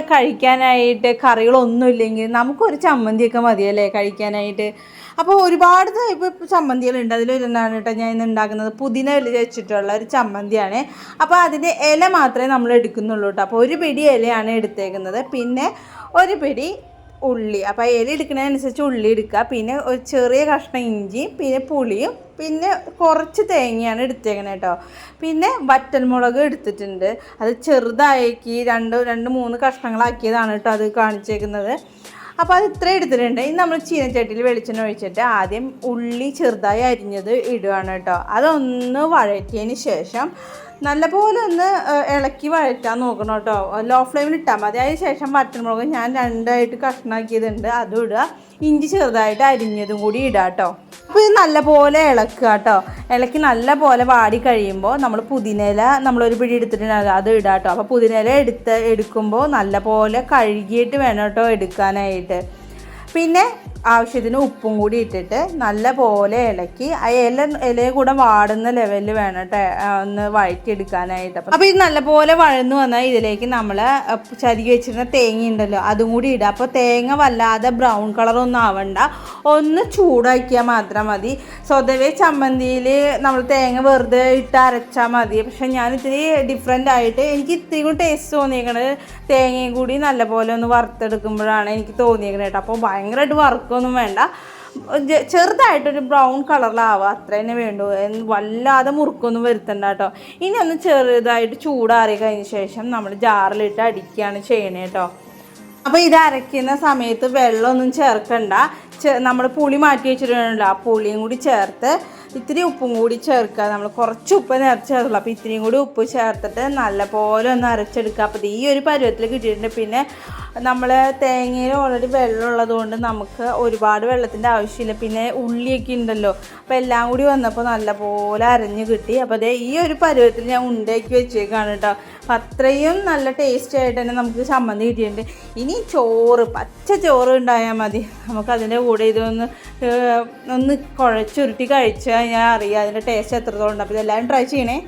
കഴിക്കാനായിട്ട് കറികളൊന്നും ഇല്ലെങ്കിൽ നമുക്കൊരു ചമ്മന്തിയൊക്കെ മതിയല്ലേ കഴിക്കാനായിട്ട്? അപ്പോൾ ഒരുപാട് ടൈപ്പ് ചമ്മന്തികളുണ്ട്. അതിലൊരെണ്ണമാണ് കേട്ടോ ഞാൻ ഇന്ന് ഉണ്ടാക്കുന്നത്. പുതിന വെച്ചിട്ടുള്ള ഒരു ചമ്മന്തിയാണ്. അപ്പോൾ അതിന്റെ ഇല മാത്രമേ നമ്മൾ എടുക്കുന്നുള്ളൂ കേട്ടോ. അപ്പോൾ ഒരു പിടി ഇലയാണ് എടുത്തേക്കുന്നത്. പിന്നെ ഒരു പിടി ഉള്ളി. അപ്പോൾ ഇല എടുക്കുന്നതിനനുസരിച്ച് ഉള്ളി എടുക്കുക. പിന്നെ ഒരു ചെറിയ കഷ്ണം ഇഞ്ചിയും പിന്നെ പുളിയും പിന്നെ കുറച്ച് തേങ്ങയാണ് എടുത്തേക്കുന്നത് കേട്ടോ പിന്നെ വറ്റൽമുളക് എടുത്തിട്ടുണ്ട്. അത് ചെറുതാക്കി രണ്ട് രണ്ട് മൂന്ന് കഷ്ണങ്ങളാക്കിയതാണ് കേട്ടോ അത് കാണിച്ചേക്കുന്നത്. അപ്പോൾ അത് ഇത്രയും എടുത്തിട്ടുണ്ട്. ഇനി നമ്മൾ ചീനച്ചട്ടിയിൽ വെളിച്ചെണ്ണ ഒഴിച്ചിട്ട് ആദ്യം ഉള്ളി ചെറുതായി അരിഞ്ഞത് ഇടുകയാണ് കേട്ടോ. അതൊന്ന് വഴറ്റിയതിന് ശേഷം നല്ലപോലെ ഒന്ന് ഇളക്കി വഴറ്റാൻ നോക്കണം കേട്ടോ. ലോ ഫ്ലെയിമിൽ ഇട്ടാൽ മതി. അതിന് ശേഷം വറ്റൻമുളക് ഞാൻ രണ്ടായിട്ട് കഷ്ണാക്കിയതുണ്ട്. അതും ഇടുക. ഇഞ്ചി ചെറുതായിട്ട് അരിഞ്ഞതും കൂടി ഇടാം കേട്ടോ. അപ്പോൾ ഇത് നല്ലപോലെ ഇളക്കുക കേട്ടോ. ഇളക്കി നല്ലപോലെ വാടി കഴിയുമ്പോൾ നമ്മൾ പുതിനയില നമ്മളൊരു പിടി എടുത്തിട്ടുണ്ടായിരുന്നു അത് ഇടുക കേട്ടോ. അപ്പോൾ പുതിനയില എടുത്ത് എടുക്കുമ്പോൾ നല്ലപോലെ കഴുകിയിട്ട് വേണം കേട്ടോ എടുക്കാനായിട്ട്. പിന്നെ ആവശ്യത്തിന് ഉപ്പും കൂടി ഇട്ടിട്ട് നല്ല പോലെ ഇളക്കി ആ ഇല ഇലയെ കൂടെ വാടുന്ന ലെവലിൽ വേണം കേട്ടോ ഒന്ന് വഴറ്റിയെടുക്കാനായിട്ട്. അപ്പോൾ ഇത് നല്ലപോലെ വഴന്നു വന്നാൽ ഇതിലേക്ക് നമ്മൾ ചരുകി വെച്ചിരുന്ന തേങ്ങ ഉണ്ടല്ലോ അതും കൂടി ഇടുക. അപ്പോൾ തേങ്ങ വല്ലാതെ ബ്രൗൺ കളറൊന്നും ആവണ്ട. ഒന്ന് ചൂടാക്കിയാൽ മാത്രം മതി. സ്വതവേ ചമ്മന്തിയിൽ നമ്മൾ തേങ്ങ വെറുതെ ഇട്ട് അരച്ചാൽ മതി. പക്ഷെ ഞാൻ ഇത്തിരി ഡിഫറെന്റ് ആയിട്ട് എനിക്ക് ഇത്തിരി കൂടി ടേസ്റ്റ് തോന്നിയേക്കണത് തേങ്ങയും കൂടി നല്ലപോലെ ഒന്ന് വറുത്തെടുക്കുമ്പോഴാണ് എനിക്ക് തോന്നിയേക്കണത് കേട്ടോ. അപ്പോൾ ഭയങ്കരമായിട്ട് വറുക്കൊന്നും വേണ്ട. ചെറുതായിട്ടൊരു ബ്രൗൺ കളറിലാവുക അത്ര തന്നെ വേണ്ടു വല്ലാതെ മുറുക്കൊന്നും വരുത്തണ്ട കേട്ടോ. ഇനി ഒന്ന് ചെറുതായിട്ട് ചൂടാറി കഴിഞ്ഞ ശേഷം നമ്മൾ ജാറിലിട്ട് അടിക്കുകയാണ് ചെയ്യണേ കേട്ടോ. അപ്പോൾ ഇത് അരയ്ക്കുന്ന സമയത്ത് വെള്ളമൊന്നും ചേർക്കണ്ട. നമ്മൾ പുളി മാറ്റി വെച്ചിട്ടുണ്ടല്ലോ. ആ പുളിയും കൂടി ചേർത്ത് ഇത്തിരി ഉപ്പും കൂടി ചേർക്കുക. നമ്മൾ കുറച്ച് ഉപ്പ് ചേർത്തുള്ളൂ അപ്പോൾ ഇത്തിരിയും കൂടി ഉപ്പ് ചേർത്തിട്ട് നല്ലപോലെ ഒന്ന് അരച്ചെടുക്കുക. അപ്പോൾ ഈ ഒരു പരുവത്തിൽ കിട്ടിയിട്ടുണ്ട്. പിന്നെ നമ്മൾ തേങ്ങയിൽ ഓൾറെഡി വെള്ളം ഉള്ളതുകൊണ്ട് നമുക്ക് ഒരുപാട് വെള്ളത്തിന്റെ ആവശ്യമില്ല. പിന്നെ ഉള്ളിയൊക്കെ ഉണ്ടല്ലോ. അപ്പോൾ എല്ലാം കൂടി വന്നപ്പോൾ നല്ലപോലെ അരഞ്ഞ് കിട്ടി. അപ്പോൾ അതേ ഈ ഒരു പരുവത്തിൽ ഞാൻ ഉണ്ടാക്കി വെച്ചേക്കാണ് കേട്ടോ. അപ്പം അത്രയും നല്ല ടേസ്റ്റ് ആയിട്ട് തന്നെ നമുക്ക് ചമ്മന്തി കിട്ടിയിട്ടുണ്ട്. ഇനി ചോറ് പച്ച ചോറ് ഉണ്ടായാൽ മതി. നമുക്ക് അതിന്റെ കൂടെ ഇതൊന്ന് ഒന്ന് കുഴച്ചുരുട്ടി കഴിച്ചാൽ ഞാൻ അറിയാം അതിന്റെ ടേസ്റ്റ് എത്രത്തോളം ഉണ്ട്. അപ്പോൾ ഇതെല്ലാവരും ട്രൈ ചെയ്യണേ.